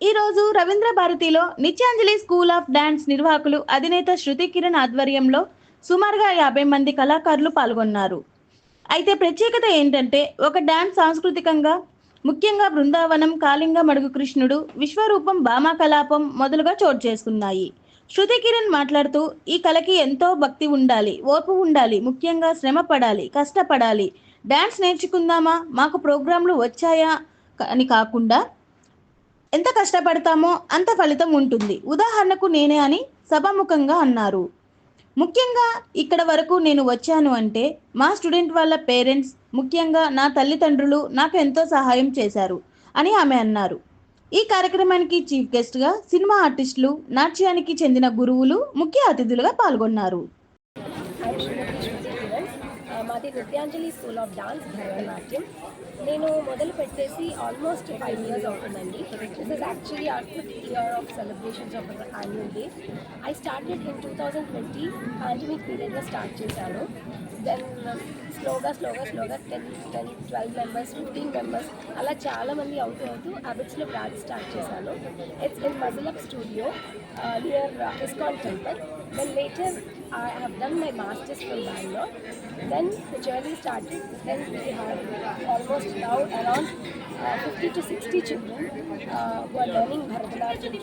ఈరోజు రవీంద్ర భారతిలో నిత్యాంజలి school of dance నిర్వాహకులు అధినేత శృతి కిరణ్ ఆధ్వర్యంలో సుమారుగా యాభై మంది కళాకారులు పాల్గొన్నారు. అయితే ప్రత్యేకత ఏంటంటే ఒక డాన్స్ సాంస్కృతికంగా ముఖ్యంగా బృందావనం కాళింగ మడుగు కృష్ణుడు విశ్వరూపం భామా కలాపం మొదలుగా చోటు చేసుకున్నాయి. శృతి కిరణ్ మాట్లాడుతూ ఈ కళకి ఎంతో భక్తి ఉండాలి ఓర్పు ఉండాలి ముఖ్యంగా శ్రమ పడాలి కష్టపడాలి. డాన్స్ నేర్చుకుందామా? మాకు ప్రోగ్రాంలు వచ్చాయా? అని కాకుండా ఎంత కష్టపడతామో అంత ఫలితం ఉంటుంది. ఉదాహరణకు నేనే అని సభాముఖంగా అన్నారు. ముఖ్యంగా ఇక్కడ వరకు నేను వచ్చాను అంటే మా స్టూడెంట్ వాళ్ళ పేరెంట్స్ ముఖ్యంగా నా తల్లిదండ్రులు నాకు ఎంతో సహాయం చేశారు అని ఆమె అన్నారు. ఈ కార్యక్రమానికి చీఫ్ గెస్ట్గా సినిమా ఆర్టిస్టులు నాట్యానికి చెందిన గురువులు ముఖ్య అతిథులుగా పాల్గొన్నారు. మాది Nrityanjali school of dance Bharatanatyam. నేను మొదలు పెట్టేసి ఆల్మోస్ట్ ఫైవ్ ఇయర్స్ అవుతుందండి. This is actually our fifth year of celebrations of annual day I started in two thousand twenty pandemic పీరియడ్లో స్టార్ట్ చేశాను. దెన్ స్లోగా స్లోగా స్లోగా ten ten twelve members fifteen members అలా చాలా మంది అవుట్ అవుతూ హ్యాబిట్స్లో బ్రాడ్ స్టార్ట్ చేశాను. It's in muscle up studio near ISKCON temple then later I have done my masters full బ్యాంగ్లో then journey start then we have almost now around fifty to sixty children were learning Bharatanatyam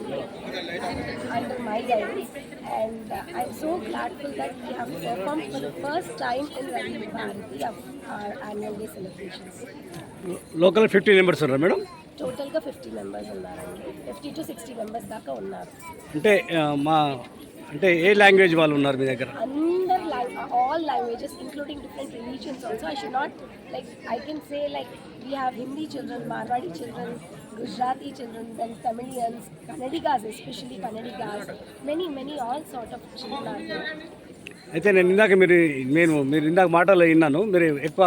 under my guidance uh. And uh, I'm so gladful that we have performed for the first time in Ravi Bharati of our annual day celebrations. Local fifty members ఉన్నారు madam టోటల్గా fifty members ఉన్నారండి fifty to sixty members దాకా ఉన్నారు అంటే ఆ, మా అంటే ఏ language వాళ్ళు ఉన్నారు మీ దగ్గర under lang- all languages, including different religions also. I should not like I can say like we have Hindi children, Marwadi children, Gujarati children, then Tamilians, Kannadigas, especially Kannadigas, many many all sort of children are there. అయితే నేను ఇందాక మీరు నేను మీరు ఇందాక మాటలో విన్నాను. మీరు ఎక్కువ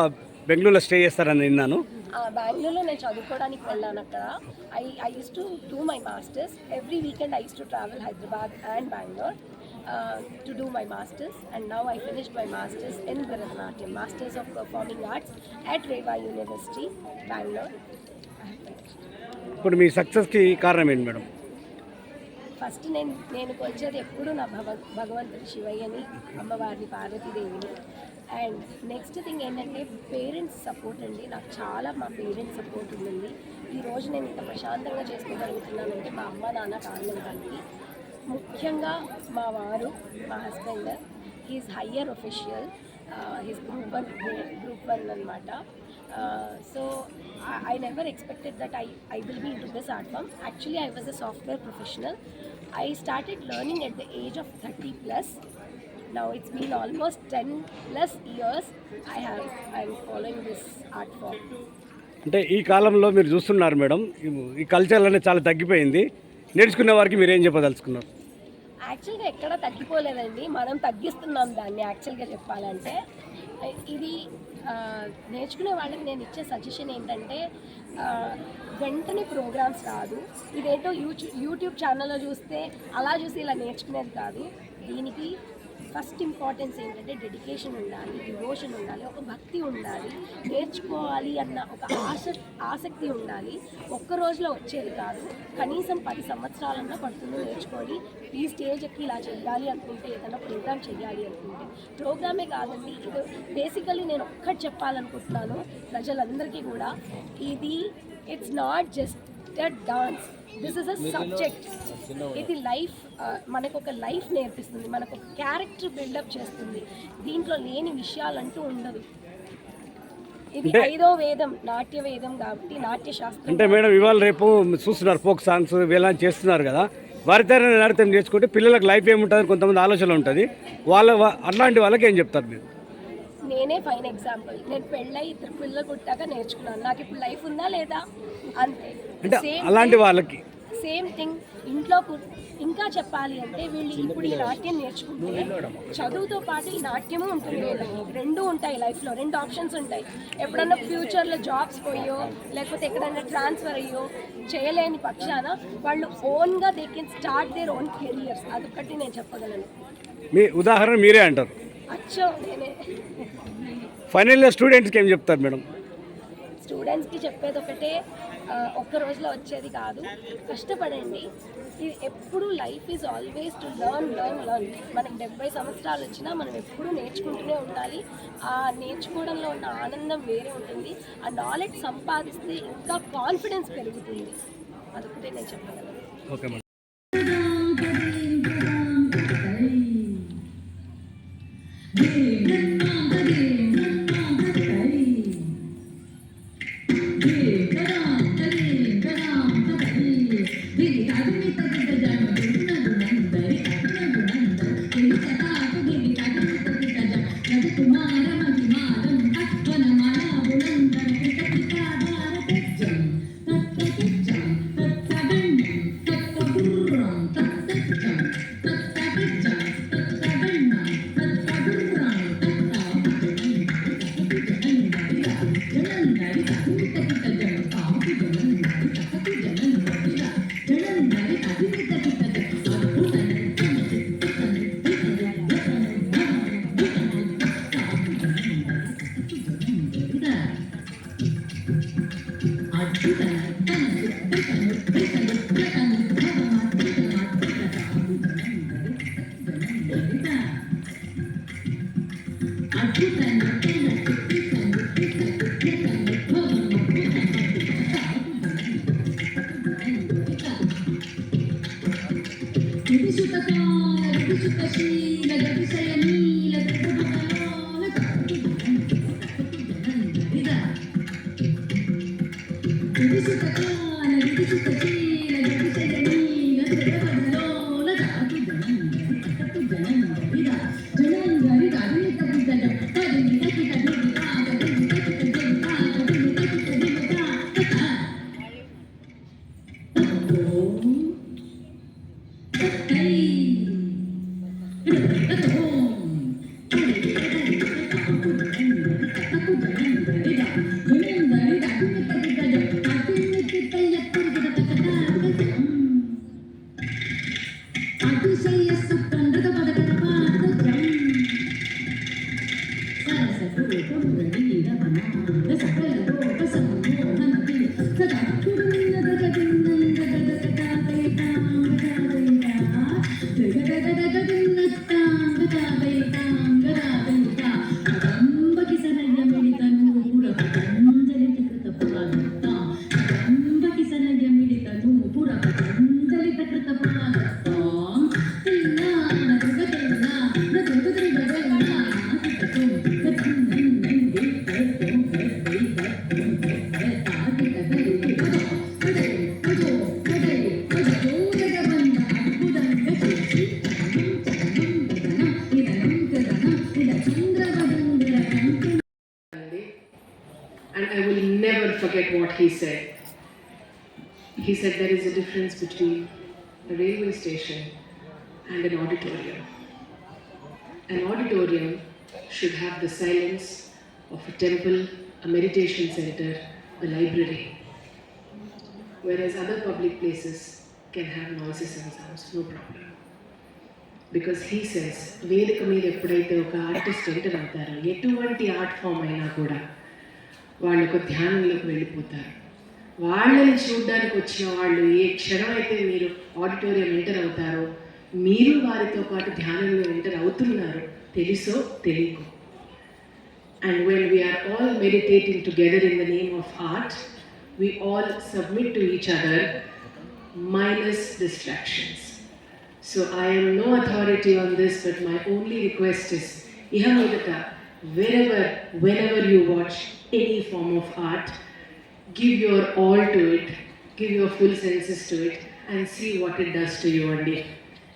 బెంగళూరులో స్టే చేస్తారని విన్నాను. బెంగళూరులో నేను చదువుకోవడానికి వెళ్ళాను అక్కడ. I I use to do my masters every weekend I use to travel Hyderabad and Bangalore to do my masters and now I finished my masters in Bharatanatyam masters of performing arts at Reva university Bangalore ఇప్పుడు మీ సక్సెస్కి కారణం ఏంటి madam? First నేను నేను కొలిచేది ఎప్పుడు నా భగ భగవంతుడు శివయ్యని అమ్మవారిని పార్వతీదేవిని. అండ్ నెక్స్ట్ థింగ్ ఏంటంటే పేరెంట్స్ సపోర్ట్ అండి. నాకు చాలా మా పేరెంట్స్ సపోర్ట్ ఉంది ఈ రోజు నేను ఇంత ప్రశాంతంగా చేసుకోగలుగుతున్నానంటే మా అమ్మ నాన్న కారణం కానీ ముఖ్యంగా మా వారు మా husband he's higher official his group one group one అనమాట so I never expected that I I will be into this art form actually I was a software professional I started learning at the age of thirty plus now it's been almost 10 plus years i have i'm following this art form. అంటే ఈ కాలంలో మీరు చూస్తున్నారు madam ఈ- culture అనేది చాలా తగ్గిపోయింది. నేర్చుకునే వారికి మీరు ఏం చెప్పదలుచుకున్నారు? యాక్చువల్గా ఎక్కడ తగ్గిపోలేదండి. మనం తగ్గిస్తున్నాం దాన్ని యాక్చువల్గా చెప్పాలంటే. ఇది నేర్చుకునే వాళ్ళకి నేను ఇచ్చే సజెషన్ ఏంటంటే వెంటనే ప్రోగ్రామ్స్ రాదు. ఇదేంటో యూట్యూబ్ యూట్యూబ్ ఛానల్లో చూస్తే అలా చూసి ఇలా నేర్చుకునేది కాదు. దీనికి ఫస్ట్ ఇంపార్టెన్స్ ఏంటంటే డెడికేషన్ ఉండాలి డివోషన్ ఉండాలి ఒక భక్తి ఉండాలి నేర్చుకోవాలి అన్న ఒక ఆశ ఆసక్తి ఉండాలి. ఒక్క రోజులో వచ్చేది కాదు. కనీసం పది సంవత్సరాలన్నా పడుతుంది నేర్చుకొని ఈ స్టేజ్ ఎక్కి ఇలా చేయాలి అనుకుంటే ఏదైనా ప్రోగ్రామ్ చేయాలి అనుకుంటే. ప్రోగ్రామే కాదండి ఇది బేసికలీ నేను ఒక్కటి చెప్పాలనుకుంటున్నాను ప్రజలందరికీ కూడా. ఇది it's not just dance this is a subject ఇది లైఫ్ మనకు ఒక లైఫ్ నేర్పిస్తుంది మనకు ఒక క్యారెక్టర్ బిల్డప్ చేస్తుంది. దీంట్లో లేని విషయాలంటూ ఉండదు. ఇది ఐదో వేదం నాట్య వేదం కాబట్టి నాట్య శాస్త్రం అంటే మేడం ఇవాళ రేపు చూస్తున్నారు ఫోక్ సాంగ్స్ ఇలా చేస్తున్నారు కదా. వారితో నడితం నేర్చుకుంటే పిల్లలకు లైఫ్ ఏముంటుంది కొంతమంది ఆలోచన ఉంటుంది. వాళ్ళ అలాంటి వాళ్ళకి ఏం చెప్తారు మీరు? నేనే ఫైన్ ఎగ్జాంపుల్. నేను పెళ్ళై ఇద్దరు పిల్లలు పుట్టాక నేర్చుకున్నాను. నాకు ఇప్పుడు లైఫ్ ఉందా లేదా? అంతే. Same అలాంటి వాళ్ళకి. సేమ్ థింగ్ ఇంట్లో ఇంకా చెప్పాలి అంటే వీళ్ళు ఇప్పుడు ఈ నాట్యం నేర్చుకుంటే చదువుతో పాటు ఈ నాట్యము ఉంటుంది రెండు ఉంటాయి లైఫ్లో. రెండు ఆప్షన్స్ ఉంటాయి. ఎప్పుడన్నా ఫ్యూచర్లో జాబ్స్ పోయో లేకపోతే ఎక్కడైనా ట్రాన్స్ఫర్ అయ్యో చేయలేని పక్షాన వాళ్ళు ఓన్గా they can start their own careers అదొకటి నేను చెప్పగలను. మీ ఉదాహరణ మీరే అంటారు. ఫైనల్ ఇయర్ స్టూడెంట్స్కి ఏం చెప్తారు మేడం? స్టూడెంట్స్కి చెప్పేది ఒకటే ఒక్క రోజులో వచ్చేది కాదు. కష్టపడండి. ఇది ఎప్పుడు life is always to learn learn learn మనకి డెబ్బై సంవత్సరాలు వచ్చినా మనం ఎప్పుడూ నేర్చుకుంటూనే ఉండాలి. ఆ నేర్చుకోవడంలో ఉన్న ఆనందం వేరే ఉంటుంది. ఆ నాలెడ్జ్ సంపాదిస్తే ఇంకా కాన్ఫిడెన్స్ పెరుగుతుంది. అదొకటే నేను చెప్పగలను. Okay Madam and never forget what he said. He said there is a difference between a railway station and an auditorium. An auditorium should have the silence of a temple, a meditation center, a library. Whereas other public places can have noises and sounds, no problem. Because he sense వేదిక మీద ఎప్పుడైతే ఒక artist enter అవుతారో ఎటువంటి art form అయినా కూడా వాళ్ళు ఒక ధ్యానంలోకి వెళ్ళిపోతారు. వాళ్ళని చూడడానికి వచ్చిన వాళ్ళు ఏ క్షణం అయితే మీరు ఆడిటోరియం ఎంటర్ అవుతారో మీరు వారితో పాటు ధ్యానంలో ఎంటర్ అవుతున్నారు తెలుసో తెలియకో. And when we are all meditating together in the name of art we all submit to each other minus distractions so I'm no authority on this but my only request is ఇహ మీదట wherever, whenever you watch any form of art, give your all to it, give your full senses to it, and see what it does to you one day.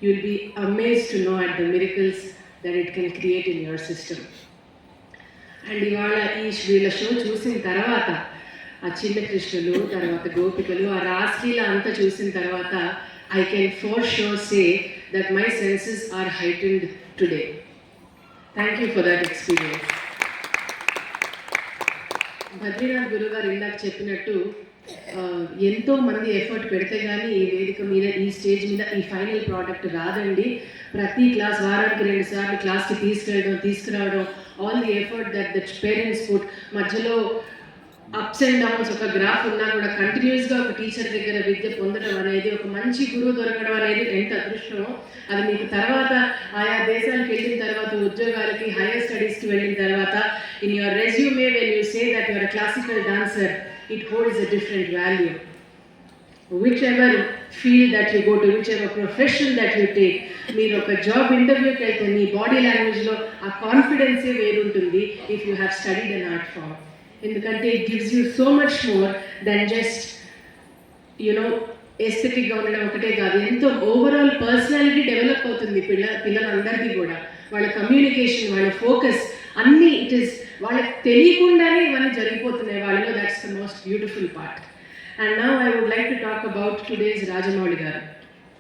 You'll be amazed to know at the miracles that it can create in your system. And ఇవాళ ఈ వీళ్ళ show చూసిన తర్వాత ఆ చిన్న కృష్ణులు తర్వాత గోపికలు ఆ రాశ్లీల అంతా చూసిన తర్వాత I can for sure say that my senses are heightened today thank you for that experience Badrinath గురుగారు ఇందాక చెప్పినట్టు ఎంతో మంది ఎఫర్ట్ పెడితే కానీ ఈ వేదిక మీద ఈ స్టేజ్ మీద ఈ ఫైనల్ ప్రోడక్ట్ రాదండి. ప్రతి క్లాస్ వారానికి రెండు సార్లు క్లాస్కి తీసుకెళ్ళడం తీసుకురావడం all the effort that that parents food మధ్యలో అప్స్ అండ్ డౌన్స్ ఒక గ్రాఫ్ ఉన్నా కూడా కంటిన్యూస్గా ఒక టీచర్ దగ్గర విద్య పొందడం అనేది ఒక మంచి గురువు దొరకడం అనేది ఎంత అదృష్టమో అది మీకు తర్వాత ఆయా దేశాలకు వెళ్ళిన తర్వాత ఉద్యోగాలకి హైయర్ స్టడీస్కి వెళ్ళిన తర్వాత in your resume when you say that your classical dancer it holds a different value whichever that you go to whichever profession that you take మీరు ఒక జాబ్ ఇంటర్వ్యూకి వెళ్తే మీ బాడీ లాంగ్వేజ్లో ఆ కాన్ఫిడెన్సే వేరుంటుంది if you have studied an art form ఎందుకంటే it gives you so much more then just you know ఎస్థెటిక్గా ఉండడం ఒకటే కాదు. ఎంతో ఓవరాల్ పర్సనాలిటీ డెవలప్ అవుతుంది పిల్ల పిల్లలందరికీ కూడా. వాళ్ళ కమ్యూనికేషన్ వాళ్ళ ఫోకస్ అన్నీ ఇట్ ఇస్ వాళ్ళకి తెలియకుండానే ఇవన్నీ జరిగిపోతున్నాయి. వాళ్ళలో that's the most beautiful part and now I would like to talk about today's Rajamouli garu.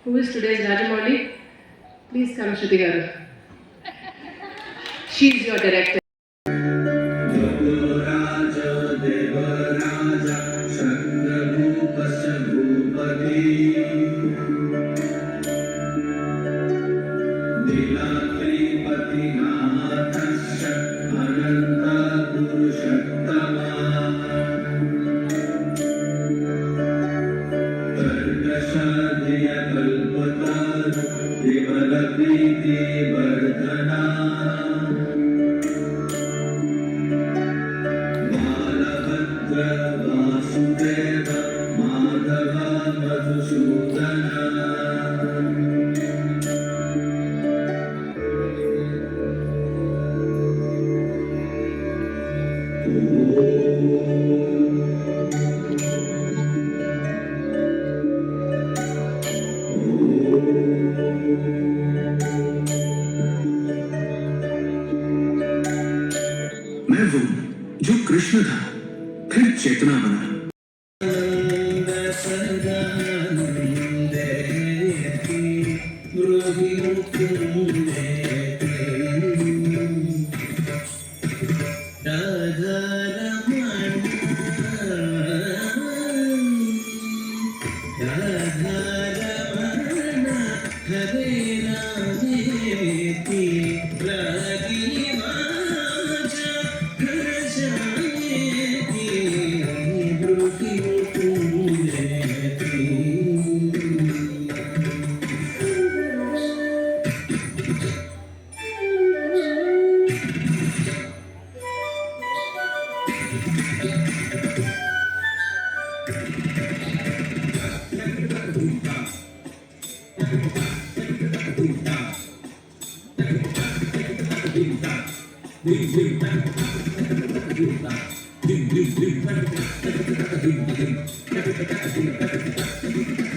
Who is today's Rajamouli please come Shruti garu. She your director Krishna था फिर चेतना बना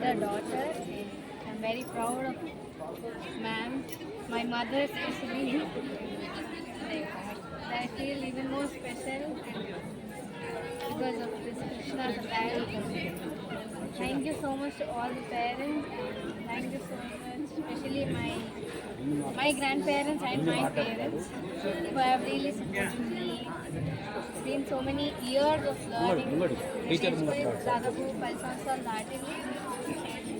The daughter. I'm very proud of ma'am. My mother is especially. I feel even more special because of this Krishna's parents. Thank you so much to all the parents thank you so much, especially my my grandparents and my parents who have really supported me. It's been so many years of learning. Dadabhu, Palsansar, Latin.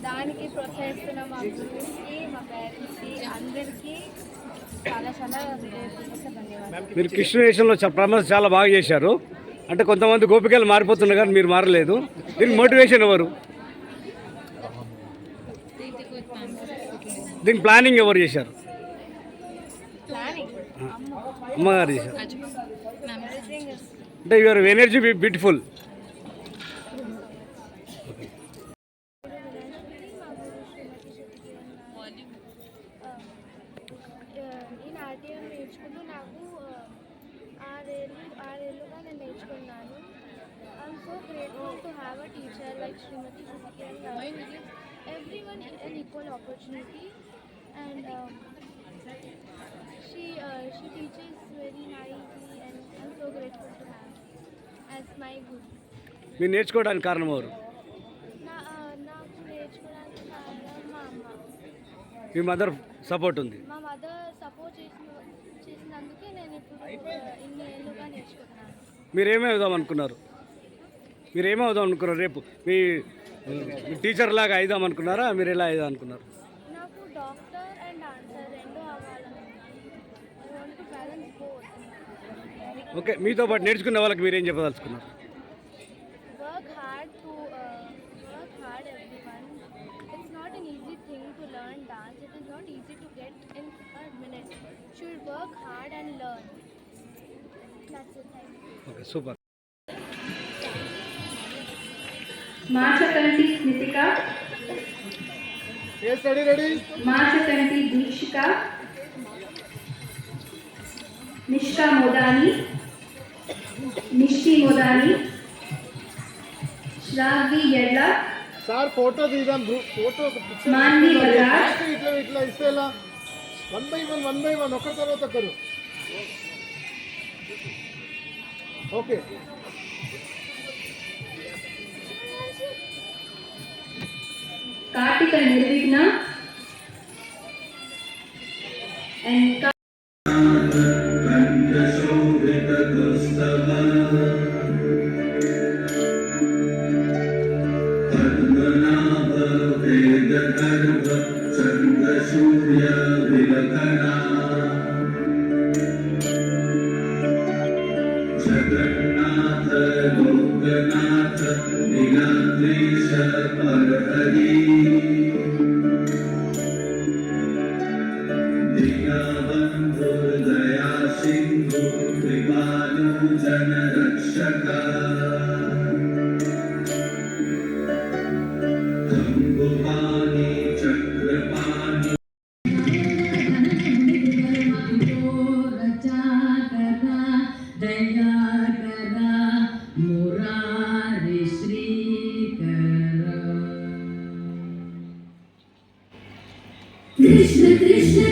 దానికి ప్రోత్సహిస్తున్న మా గురువుకి మా పేరెంట్స్కి అందరికీ చాలా చాలా హృదయపూర్వక ధన్యవాదాలు మీరు కృష్ణ వేషంలో చ- ప్రమోషన్ చాలా బాగా చేశారు. అంటే కొంతమంది గోపికలు మారిపోతున్నారు కానీ మీరు మారలేదు. దీనికి మోటివేషన్ ఎవరు? దీనికి ప్లానింగ్ ఎవరు చేశారు? అమ్మగారు చేశారు. అంటే యువర్ ఎనర్జీ బ్యూటిఫుల్ ఈ నాట్యం నేర్చుకుంటూ నాకు ఆరేళ్ళు ఆరేళ్ళుగా నేను నేర్చుకున్నాను I'm so grateful to have a Sukhi and everyone an equal opportunity. And um, she uh, she teaches very nicely, and I'm so grateful to her as my guru. మీరు నేర్చుకోవడానికి కారణం ఎవరు? నా నాకు నేర్చుకోవడానికి కారణం మా అమ్మ. మీ మదర్ సపోర్ట్ ఉంది. మా మదర్ సపోర్ట్ చేసిన చేసినందుకే నేను ఇప్పుడు ఇన్ని ఏళ్ళుగా నేర్చుకుంటున్నాను. మీరు ఏమే అవుదాం అనుకున్నారు? మీరు ఏమవుదాం అనుకున్నారు రేపు? మీ టీచర్ లాగా అయిదాం అనుకున్నారా? మీరు ఎలా అయిదాం అనుకున్నారు? ఓకే మీతో పాటు నేర్చుకున్న వాళ్ళకి మీరేం చెప్పదలుచుకున్నారు? Okay super మార్చకంటి Smithika. మార్చకంటి Deekshika. Nishka Modani. నిష్టి Modani. శ్రావ్వి Edla. Sir photo తీద్దాం ఫోటో బజాజ్ ఇట్లా ఇట్లా ఇస్తే ఎలా? One by one one by one ఒకరి తర్వాత ఒకరు. ఓకే कार्तिक निर्विघ्न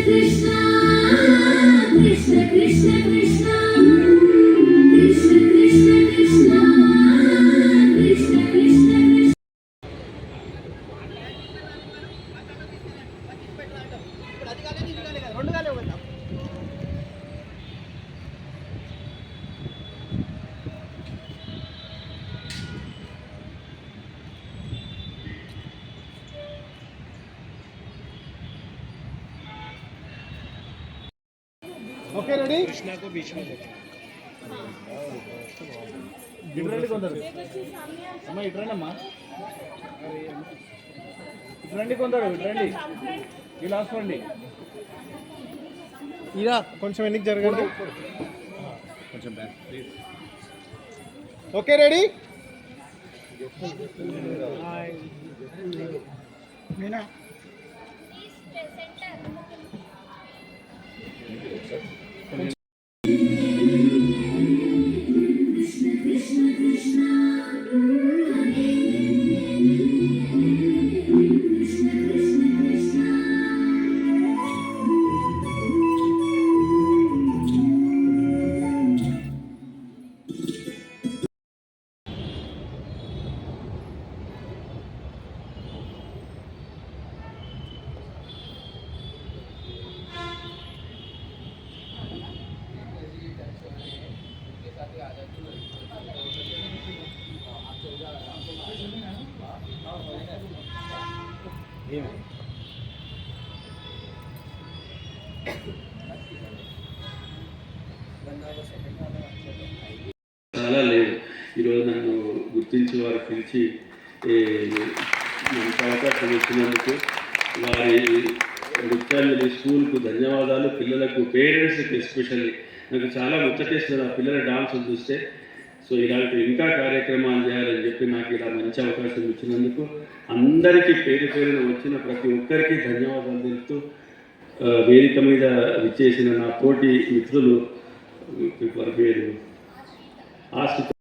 Krishna. ఓకే రెడీ ఇటురండి కొందరు. అమ్మ ఇటురండి అమ్మా. ఇటురండి కొందరు ఇటురండి. ఈ లాస్ట్ రండి ఇదా కొంచెం ఎన్నికి జరగండి. కొంచెం బ్యాక్ ఓకే రెడీ మీనా చాలా లేవు ఈరోజు నన్ను గుర్తించి వారు పిలిచి మంచి అవకాశం ఇచ్చినందుకు వారి నృత్యాన్ని స్కూల్కు ధన్యవాదాలు పిల్లలకు పేరెంట్స్కి ఎస్పెషల్లీ. నాకు చాలా ముచ్చటేస్తుంది ఆ పిల్లల డాన్స్ చూస్తే. సో ఇలాంటి ఇంకా కార్యక్రమాలు చేయాలని చెప్పి నాకు ఇలా మంచి అవకాశం ఇచ్చినందుకు అందరికీ పేరు పేరున వచ్చిన ప్రతి ఒక్కరికి ధన్యవాదాలు తెలుపుతూ వేదిక మీద విచ్చేసిన నా తోటి మిత్రులు వారి పేరు ఆశ